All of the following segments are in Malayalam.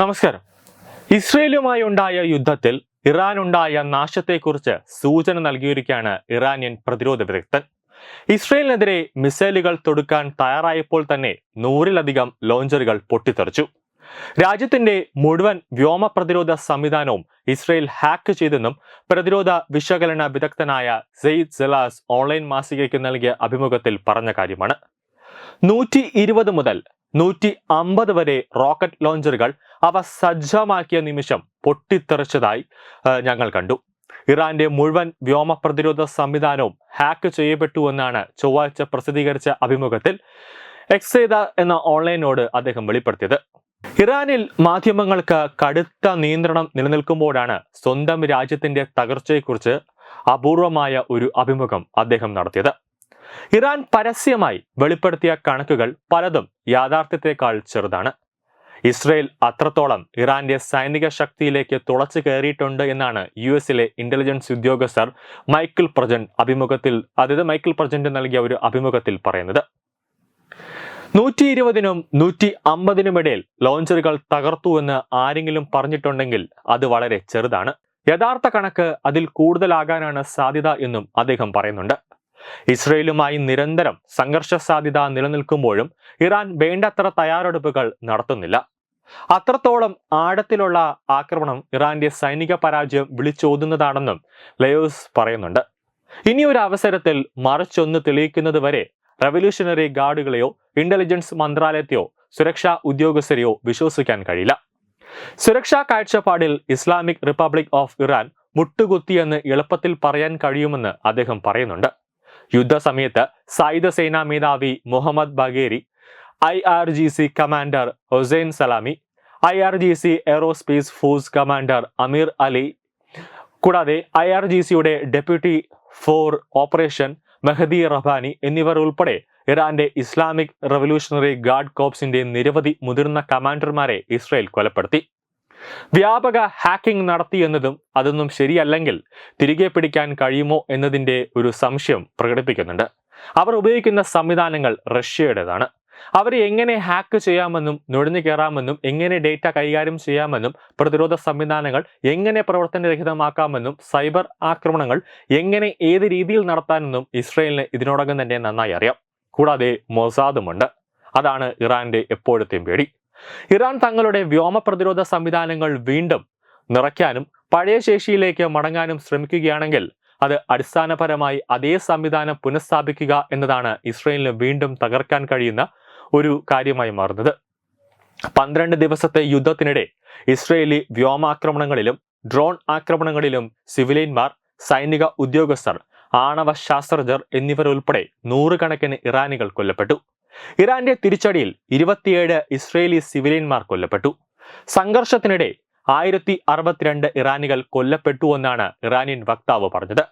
നമസ്കാരം. ഇസ്രയേലുമായി ഉണ്ടായ യുദ്ധത്തിൽ ഇറാൻ ഉണ്ടായ നാശത്തെക്കുറിച്ച് സൂചന നൽകിയിരിക്കുകയാണ് ഇറാനിയൻ പ്രതിരോധ വിദഗ്ധൻ. ഇസ്രയേലിനെതിരെ മിസൈലുകൾ തൊടുക്കാൻ തയ്യാറായപ്പോൾ തന്നെ നൂറിലധികം ലോഞ്ചറുകൾ പൊട്ടിത്തെറിച്ചു. രാജ്യത്തിന്റെ മുഴുവൻ വ്യോമ പ്രതിരോധ സംവിധാനവും ഇസ്രയേൽ ഹാക്ക് ചെയ്തെന്നും പ്രതിരോധ വിശകലന വിദഗ്ധനായ സെയ്ദ് സെലാസ് ഓൺലൈൻ മാസികയ്ക്ക് നൽകിയ അഭിമുഖത്തിൽ പറഞ്ഞ കാര്യമാണ്. നൂറ്റി ഇരുപത് മുതൽ നൂറ്റി അമ്പത് വരെ റോക്കറ്റ് ലോഞ്ചറുകൾ അവ സജ്ജമാക്കിയ നിമിഷം പൊട്ടിത്തെറിച്ചതായി ഞങ്ങൾ കണ്ടു. ഇറാന്റെ മുഴുവൻ വ്യോമ പ്രതിരോധ സംവിധാനവും ഹാക്ക് ചെയ്യപ്പെട്ടു എന്നാണ് ചൊവ്വാഴ്ച പ്രസിദ്ധീകരിച്ച അഭിമുഖത്തിൽ എക്സേദ എന്ന ഓൺലൈനോട് അദ്ദേഹം വെളിപ്പെടുത്തിയത്. ഇറാനിൽ മാധ്യമങ്ങൾക്ക് കടുത്ത നിയന്ത്രണം നിലനിൽക്കുമ്പോഴാണ് സ്വന്തം രാജ്യത്തിന്റെ തകർച്ചയെക്കുറിച്ച് അപൂർവമായ ഒരു അഭിമുഖം അദ്ദേഹം നടത്തിയത്. ഇറാൻ പരസ്യമായി വെളിപ്പെടുത്തിയ കണക്കുകൾ പലതും യാഥാർത്ഥ്യത്തെക്കാൾ ചെറുതാണ്. ഇസ്രയേൽ അത്രത്തോളം ഇറാന്റെ സൈനിക ശക്തിയിലേക്ക് തുളച്ചു കയറിയിട്ടുണ്ട് എന്നാണ് യു എസിലെ ഇന്റലിജൻസ് ഉദ്യോഗസ്ഥർ മൈക്കിൾ പ്രജന്റ് അഭിമുഖത്തിൽ അതായത് മൈക്കിൾ പ്രജന്റ് നൽകിയ ഒരു അഭിമുഖത്തിൽ പറയുന്നത്. നൂറ്റി ഇരുപതിനും നൂറ്റി അമ്പതിനുമിടയിൽ ലോഞ്ചറുകൾ തകർത്തു എന്ന് ആരെങ്കിലും പറഞ്ഞിട്ടുണ്ടെങ്കിൽ അത് വളരെ ചെറുതാണ്. യഥാർത്ഥ കണക്ക് അതിൽ കൂടുതലാകാനാണ് സാധ്യത എന്നും അദ്ദേഹം പറയുന്നുണ്ട്. ഇസ്രയേലുമായി നിരന്തരം സംഘർഷ സാധ്യത നിലനിൽക്കുമ്പോഴും ഇറാൻ വേണ്ടത്ര തയ്യാറെടുപ്പുകൾ നടത്തുന്നില്ല. അത്രത്തോളം ആഴത്തിലുള്ള ആക്രമണം ഇറാന്റെ സൈനിക പരാജയം വിളിച്ചോതുന്നതാണെന്നും ലയോസ് പറയുന്നുണ്ട്. ഇനിയൊരു അവസരത്തിൽ മറിച്ചൊന്ന് തെളിയിക്കുന്നത് വരെ റവല്യൂഷണറി ഗാർഡുകളെയോ ഇന്റലിജൻസ് മന്ത്രാലയത്തെയോ സുരക്ഷാ ഉദ്യോഗസ്ഥരെയോ വിശ്വസിക്കാൻ കഴിയില്ല. സുരക്ഷാ കാഴ്ചപ്പാടിൽ ഇസ്ലാമിക് റിപ്പബ്ലിക് ഓഫ് ഇറാൻ മുട്ടുകുത്തിയെന്ന് എളുപ്പത്തിൽ പറയാൻ കഴിയുമെന്ന് അദ്ദേഹം പറയുന്നുണ്ട്. യുദ്ധസമയത്ത് സായുധ സേനാ മേധാവി Mohammad Bagheri I R G C commander Hossein Salami I R G C aerospace force commander Amir Ali. കൂടാതെ ഐ ആർ ജി സിയുടെ deputy for operation Mehdi Rahani എന്നിവർ ഉൾപ്പെടെ ഇറാന്റെ ഇസ്ലാമിക് റവല്യൂഷണറി ഗാർഡ് കോപ്സിന്റെ നിരവധി മുതിർന്ന കമാൻഡർമാരെ ഇസ്രയേൽ കൊലപ്പെടുത്തി. വ്യാപക ഹാക്കിംഗ് നടത്തി എന്നതും അതൊന്നും ശരിയല്ലെങ്കിൽ തിരികെ പിടിക്കാൻ കഴിയുമോ എന്നതിന്റെ ഒരു സംശയം പ്രകടിപ്പിക്കുന്നുണ്ട്. അവർ ഉപയോഗിക്കുന്ന സംവിധാനങ്ങൾ റഷ്യയുടേതാണ്. അവരെ എങ്ങനെ ഹാക്ക് ചെയ്യാമെന്നും നുഴഞ്ഞു കയറാമെന്നും എങ്ങനെ ഡേറ്റ കൈകാര്യം ചെയ്യാമെന്നും പ്രതിരോധ സംവിധാനങ്ങൾ എങ്ങനെ പ്രവർത്തനരഹിതമാക്കാമെന്നും സൈബർ ആക്രമണങ്ങൾ എങ്ങനെ ഏത് രീതിയിൽ നടത്താമെന്നും ഇസ്രയേലിന് ഇതിനോടകം തന്നെ നന്നായി അറിയാം. കൂടാതെ മൊസാദുമുണ്ട് അതാണ് ഇറാന്റെ എപ്പോഴത്തെയും പേടി. ഇറാൻ തങ്ങളുടെ വ്യോമ പ്രതിരോധ സംവിധാനങ്ങൾ വീണ്ടും നിറയ്ക്കാനും പഴയ ശേഷിയിലേക്ക് മടങ്ങാനും ശ്രമിക്കുകയാണെങ്കിൽ അത് അടിസ്ഥാനപരമായി അതേ സംവിധാനം പുനഃസ്ഥാപിക്കുക എന്നതാണ് ഇസ്രയേലിന് വീണ്ടും തകർക്കാൻ കഴിയുന്ന ഒരു കാര്യമായി മാറുന്നത്. പന്ത്രണ്ട് ദിവസത്തെ യുദ്ധത്തിനിടെ ഇസ്രയേലി വ്യോമാക്രമണങ്ങളിലും ഡ്രോൺ ആക്രമണങ്ങളിലും സിവിലിയന്മാർ സൈനിക ഉദ്യോഗസ്ഥർ ആണവ ശാസ്ത്രജ്ഞർ എന്നിവരുൾപ്പെടെ നൂറുകണക്കിന് ഇറാനികൾ കൊല്ലപ്പെട്ടു. ഇറാന്റെ തിരിച്ചടിയിൽ ഇരുപത്തിയേഴ് ഇസ്രയേലി സിവിലിയന്മാർ കൊല്ലപ്പെട്ടു. സംഘർഷത്തിനിടെ ആയിരത്തി അറുപത്തിരണ്ട് ഇറാനികൾ കൊല്ലപ്പെട്ടു എന്നാണ് ഇറാനിയൻ വക്താവ് പറഞ്ഞത്.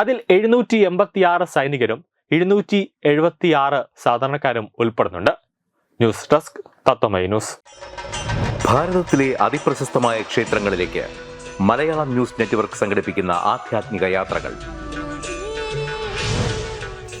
അതിൽ എഴുന്നൂറ്റി എൺപത്തിയാറ് സൈനികരും എഴുന്നൂറ്റി എഴുപത്തിയാറ് സാധാരണക്കാരും ഉൾപ്പെടുന്നുണ്ട്. News desk Tatwamayi news. ഭാരതത്തിലെ അതിപ്രശസ്തമായ ക്ഷേത്രങ്ങളിലേക്ക് മലയാളം ന്യൂസ് നെറ്റ്വർക്ക് സംഘടിപ്പിക്കുന്ന ആധ്യാത്മിക യാത്രകൾ.